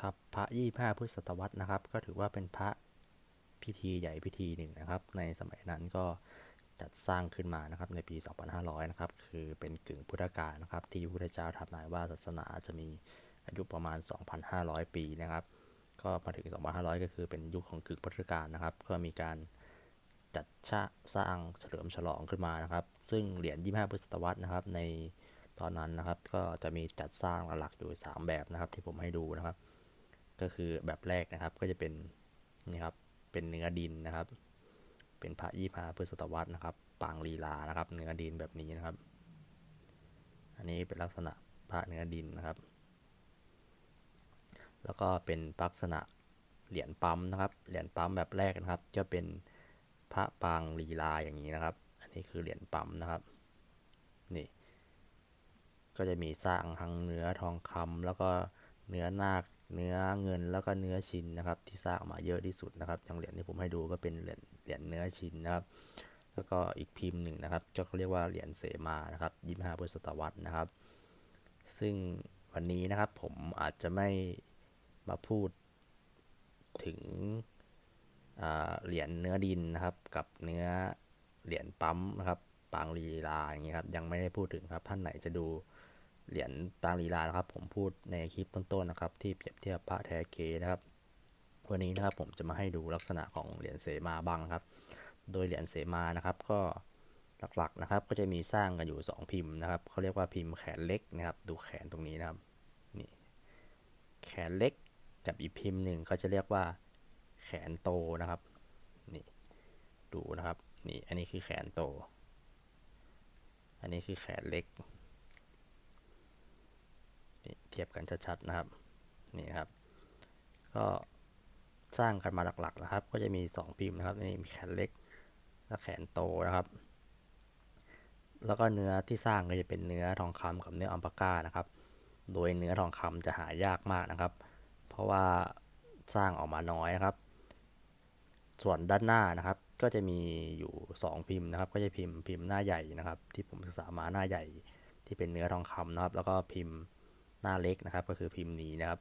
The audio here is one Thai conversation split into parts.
ครับพระยี่ห้าพุทธศตวรรษนะครับ ก็ถือว่าเป็นพระพิธีใหญ่พิธีหนึ่งนะครับ ในสมัยนั้นก็จัดสร้างขึ้นมานะครับในปี 2500 นะครับ คือเป็นกึ่งพุทธกาลนะครับ ที่พระพุทธเจ้าทำนายว่าศาสนาจะมีอายุประมาณ 2,500 ปีนะครับ ก็มาถึง 2,500 ก็คือเป็นยุคของกึ่งพุทธกาลนะครับ ก็มีการจัดชาสร้างเฉลิมฉลองขึ้นมานะครับ ซึ่งเหรียญ 25 พุทธศตวรรษนะครับ ในตอนนั้นนะครับ ก็จะมีจัดสร้างหลักๆอยู่ 3 แบบนะครับ ที่ผมให้ดูนะครับ ก็คือแบบแรกนะครับก็จะเป็นนี่ครับเป็นเนื้อดินนะครับ เป็นพระยี่พาพุทธศตวรรษนะครับ ปางลีลานะครับ เนื้อดินแบบนี้นะครับ อันนี้เป็นลักษณะพระเนื้อดินนะครับ แล้วก็เป็นลักษณะเหรียญปั๊มนะครับ เหรียญปั๊มแบบแรกนะครับ จะเป็นพระปางลีลาอย่างนี้นะครับ อันนี้คือเหรียญปั๊มนะครับ นี่ ก็จะมีสร้างทั้งเนื้อทองคำแล้วก็เนื้อนาค เนื้อเงินแล้วก็เนื้อชินนะครับ ที่สร้างมาเยอะที่สุดนะครับอย่างเหรียญที่ผมให้ดูก็เป็นเหรียญเหรียญเนื้อชินนะครับ แล้วก็อีกพิมพ์หนึ่งนะครับก็เขาเรียกว่าเหรียญเสมานะครับยี่ห้าพุทธศตวรรษนะครับ ซึ่งวันนี้นะครับผมอาจจะไม่มาพูดถึงเหรียญเนื้อดินนะครับ กับเนื้อเหรียญปั๊มนะครับปางลีลาอย่างนี้ครับยังไม่ได้พูดถึงครับท่านไหนจะดู เหรียญปางลีลานะครับ ผมพูดในคลิปต้นๆนะครับ ที่เปรียบเทียบพระแท้เกนะครับ วันนี้นะครับผมจะมาให้ดูลักษณะของเหรียญเสมาบ้างครับ โดยเหรียญเสมานะครับ ก็หลักๆนะครับ ก็จะมีสร้างกันอยู่ 2 พิมพ์นะครับเขาเรียกว่าพิมพ์แขนเล็กนะครับ ดูแขนตรงนี้นะครับนี่แขนเล็กกับอีกพิมพ์หนึ่งก็จะเรียกว่าแขนโตนะครับนี่ดูนะครับนี่อันนี้คือแขนโต อันนี้คือแขนเล็ก เทียบกันชัดๆนะครับนี่ครับก็สร้างกันมาหลักๆนะครับ ก็จะมี 2 พิมพ์นะครับนี่มีแขนเล็กและแขนโตนะครับ แล้วก็เนื้อที่สร้างก็จะเป็นเนื้อทองคำกับเนื้ออัมปาก้านะครับ โดยเนื้อทองคำจะหายากมากนะครับ เพราะว่าสร้างออกมาน้อยนะครับ ส่วนด้านหน้านะครับ ก็จะมีอยู่ 2 พิมพ์นะครับ ก็จะพิมพ์พิมพ์หน้าใหญ่นะครับ ที่ผมศึกษามาหน้าใหญ่ที่เป็นเนื้อทองคำนะครับ แล้วก็พิมพ์ หน้าเล็กนะครับ ก็คือพิมพ์นี้นะครับ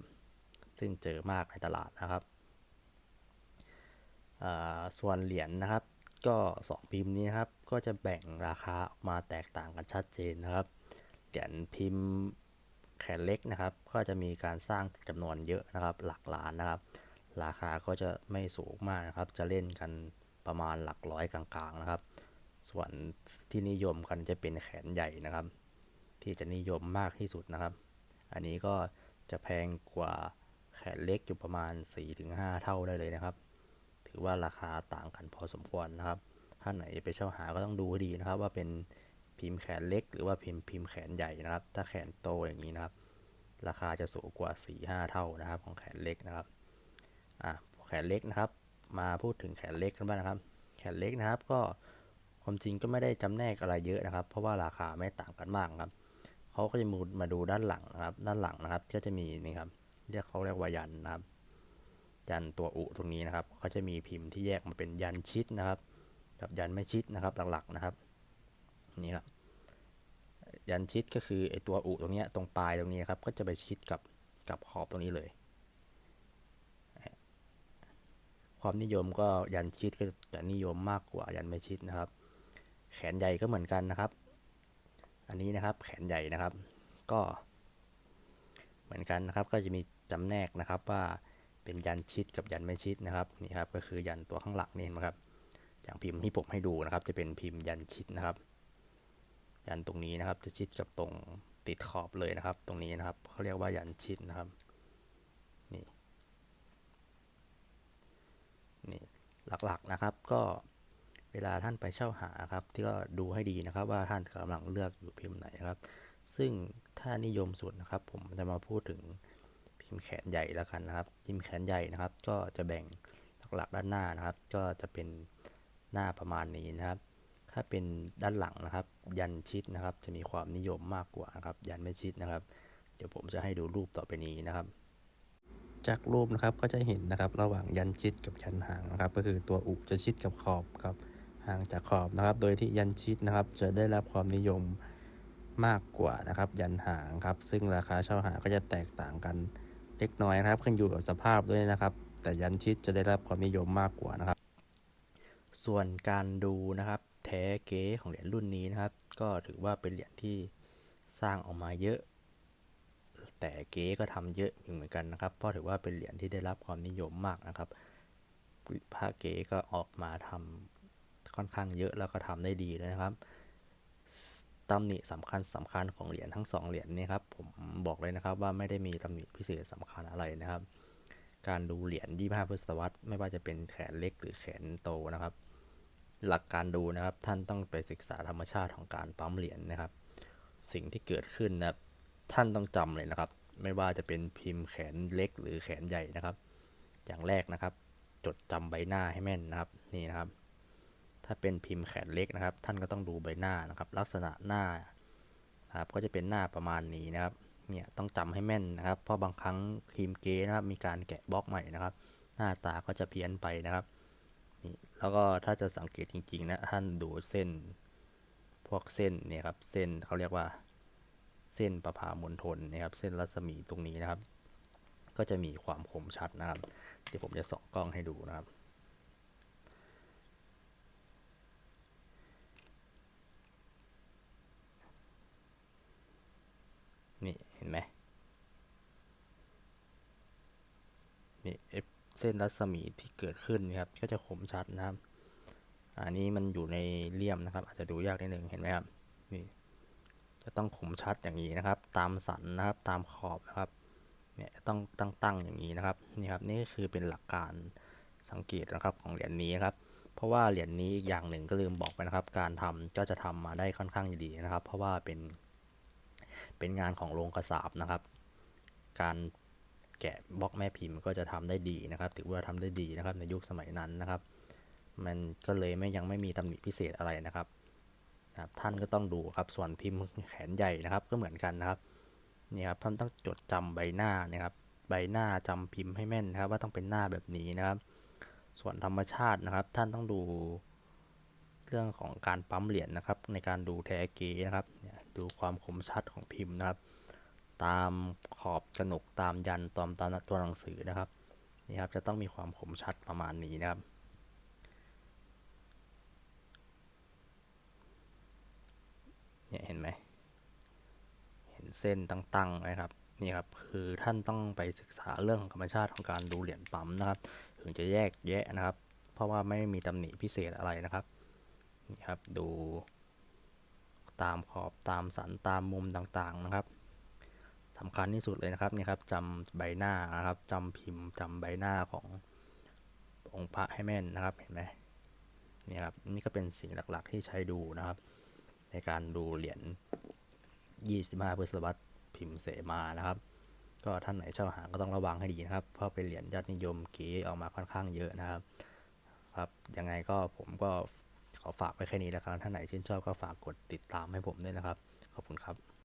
ซึ่งเจอมากในตลาดนะครับ ส่วนเหรียญนนะครับ ก็ 2 พิมพ์นี้นครับ ก็จะแบ่งราคาออกมาแตกต่างกันชัดเจนนะครับ เหรียญพิมพ์แขนเล็กนะครับ ก็จะมีการสร้างจำนวนเยอะนะครับ หลักล้านนะครับ ราคาก็จะไม่สูงมากนะครับ จะเล่นกันประมาณหลักร้อยกลางๆนะครับ ส่วนที่นิยมกันจะเป็นแขนใหญ่นะครับ ที่จะนิยมมากที่สุดนะครับ อันนี้ก็จะแพงกว่าแขนเล็กอยู่ประมาณ 4-5 เท่าได้เลยนะครับ ถือว่าราคาต่างกันพอสมควรนะครับ ถ้าไหนไปเช่าหาก็ต้องดูให้ดีนะครับ ว่าเป็นพิมพ์แขนเล็ก หรือว่าพิมพ์พิมพ์แขนใหญ่นะครับ ถ้าแขนโตอย่างนี้นะครับ ราคาจะสูงกว่า 4-5 เท่านะครับ ของแขนเล็กนะครับอะแขนเล็กนะครับ มาพูดถึงแขนเล็กกันบ้างนะครับ แขนเล็กนะครับก็ความจริงก็ไม่ได้จำแนกอะไรเยอะนะครับ เพราะว่าราคาไม่ต่างกันมากครับ เขาก็จะมูมาดูด้านหลังนะครับ ด้านหลังนะครับก็จะมีนี่ครับเรียกเขาเรียกว่ายันนะครับ ยันตัวอุตรงนี้นะครับเขาจะมีพิมพ์ที่แยกมาเป็นยันชิดนะครับกับยันไม่ชิดนะครับหลักๆนะครับนี่ครับยันชิดก็คือไอตัวอุตรงนี้ตรงปลายตรงนี้ครับก็จะไปชิดกับกับขอบตรงนี้เลย ความนิยมก็ยันชิดก็จะนิยมมากกว่ายันไม่ชิดนะครับ แขนใหญ่ก็เหมือนกันนะครับ อันนี้นะครับแขนใหญ่นะครับ ก็เหมือนกันนะครับก็จะมีจำแนกนะครับว่าเป็นยันชิดกับยันไม่ชิดนะครับนี่ครับก็คือยันตัวข้างหลังนี่นะครับอย่างพิมพ์ที่ผมให้ดูนะครับ จะเป็นพิมพ์ยันชิดนะครับ ยันตรงนี้นะครับจะชิดกับตรงติดขอบเลยนะครับ ตรงนี้นะครับเขาเรียกว่ายันชิดนะครับนี่นี่หลักๆนะครับก็ วลาท่านไปเช่าหาครับ ที่ก็ดูให้ดีนะครับ ว่าท่านกำลังเลือกอยู่พิมพ์ไหนครับ ซึ่งถ้านิยมสุดนะครับ ผมจะมาพูดถึงพิมพ์แขนใหญ่แล้วกันนะครับ พิมพ์แขนใหญ่นะครับ ก็จะแบ่งหลักๆด้านหน้านะครับ ก็จะเป็นหน้าประมาณนี้นะครับ ถ้าเป็นด้านหลังนะครับ ยันชิดนะครับ จะมีความนิยมมากกว่านะครับ ยันไม่ชิดนะครับ เดี๋ยวผมจะให้ดูรูปต่อไปนี้นะครับ จากรูปนะครับก็จะเห็นนะครับ ระหว่างยันชิดกับยันห่างนะครับ ก็คือตัวอุจะชิดกับขอบกับ ห่างจากขอบนะครับ โดยที่ยันชิดนะครับ จะได้รับความนิยมมากกว่านะครับ ยันหางครับ ซึ่งราคาเช่าหางก็จะแตกต่างกันเล็กน้อยนะครับ ขึ้นอยู่กับสภาพด้วยนะครับ แต่ยันชิดจะได้รับความนิยมมากกว่านะครับ ส่วนการดูนะครับแท้เก๊ของเหรียญรุ่นนี้นะครับ ก็ถือว่าเป็นเหรียญที่สร้างออกมาเยอะ แต่เก๊ก็ทำเยอะอยู่เหมือนกันนะครับ เพราะถือว่าเป็นเหรียญที่ได้รับความนิยมมากนะครับพระเก๊ก็ออกมาทำ ค่อนข้างเยอะแล้วก็ทำได้ดีเลยนะครับตำหนิสำคัญสำคัญของเหรียญทั้งสองเหรียญนี้ครับผมบอกเลยนะครับว่าไม่ได้มีตำหนิพิเศษสำคัญอะไรนะครับ การดูเหรียญ25พฤษวรรษไม่ว่าจะเป็นแขนเล็กหรือแขนโตนะครับ หลักการดูนะครับท่านต้องไปศึกษาธรรมชาติของการปั๊มเหรียญนะครับ สิ่งที่เกิดขึ้นนะครับท่านต้องจำเลยนะครับ ไม่ว่าจะเป็นพิมพ์แขนเล็กหรือแขนใหญ่นะครับ อย่างแรกนะครับ จดจำใบหน้าให้แม่นนะครับนี่นะครับ ถ้าเป็นพิมพ์แขนเล็กนะครับ ท่านก็ต้องดูใบหน้านะครับ ลักษณะหน้านะครับก็จะเป็นหน้าประมาณนี้นะครับเนี่ยต้องจำให้แม่นนะครับ เพราะบางครั้งพิมพ์เกนะครับมีการแกะบล็อกใหม่นะครับ หน้าตาก็จะเพี้ยนไปนะครับนี่แล้วก็ถ้าจะสังเกตจริงๆนะท่านดูเส้น พวกเส้นเนี่ยครับเส้นเขาเรียกว่าเส้นประพามณฑลนะครับ เส้นรัศมีตรงนี้นะครับ ก็จะมีความคมชัดนะครับเดี๋ยวผมจะส่องกล้องให้ดูนะครับ นี่เห็นไหมนี่ เส้นรัศมีที่เกิดขึ้นนะครับ ก็จะคมชัดนะครับ อันนี้มันอยู่ในเลี่ยมนะครับ อาจจะดูยากนิดนึงเห็นไหมครับนี่จะต้องคมชัดอย่างนี้นะครับ ตามสันนะครับตามขอบนะครับเนี่ยต้องตั้งตั้งอย่างนี้นะครับนี่ครับนี่คือเป็นหลักการสังเกตนะครับของเหรียญนี้ครับ เพราะว่าเหรียญนี้อีกอย่างหนึ่งก็ลืมบอกไปนะครับ การทำก็จะทำมาได้ค่อนข้างดีนะครับ เพราะว่าเป็นเป็นงานของโรงกระสาบนะครับ การ แกะบล็อกแม่พิมพ์ก็จะทำได้ดีนะครับ ถือว่าทำได้ดีนะครับในยุคสมัยนั้นนะครับ มันก็เลยไม่ยังไม่มีตำหนิพิเศษอะไรนะครับนะครับท่านก็ต้องดูครับส่วนพิมพ์แขนใหญ่นะครับ ก็เหมือนกันนะครับนี่ครับท่านต้องจดจำใบหน้านะครับ ใบหน้าจำพิมพ์ให้แม่นนะครับ ว่าต้องเป็นหน้าแบบนี้นะครับ ส่วนธรรมชาตินะครับ ท่านต้องดูเรื่องของการปั๊มเหรียญนะครับ ในการดูแท้เกนะครับดูความคมชัดของพิมพ์นะครับ ตามขอบกระหนกตามยันตามตามตัวหนังสือนะครับนี่ครับจะต้องมีความคมชัดประมาณนี้นะครับ เนี่ยเห็นไหมเห็นเส้นตั้งๆไหมครับนี่ครับคือท่านต้องไปศึกษาเรื่องธรรมชาติของการดูเหรียญปั๊มนะครับ ถึงจะแยกแยะนะครับ เพราะว่าไม่มีตำหนิพิเศษอะไรนะครับนี่ครับดูตามขอบตามสันตามมุมต่างๆนะครับ สำคัญที่สุดเลยนะครับนี่ครับจำใบหน้านะครับจำพิมพ์จำใบหน้าขององค์พระให้แม่นนะครับเห็นไหมนี่ครับนี่ก็เป็นสิ่งหลักๆ ที่ใช้ดูนะครับ ในการดูเหรียญ 25พฤษภาพิมพ์เสมานะครับ ก็ท่านไหนเช่าหาก็ต้องระวังให้ดีนะครับ เพราะเป็นเหรียญยอดนิยมเก๋ออกมาค่อนข้างเยอะนะครับครับยังไงก็ผมก็ขอฝากไว้แค่นี้แล้วครับท่านไหนชื่นชอบก็ฝากกดติดตามให้ผมด้วยนะครับ ขอบคุณครับ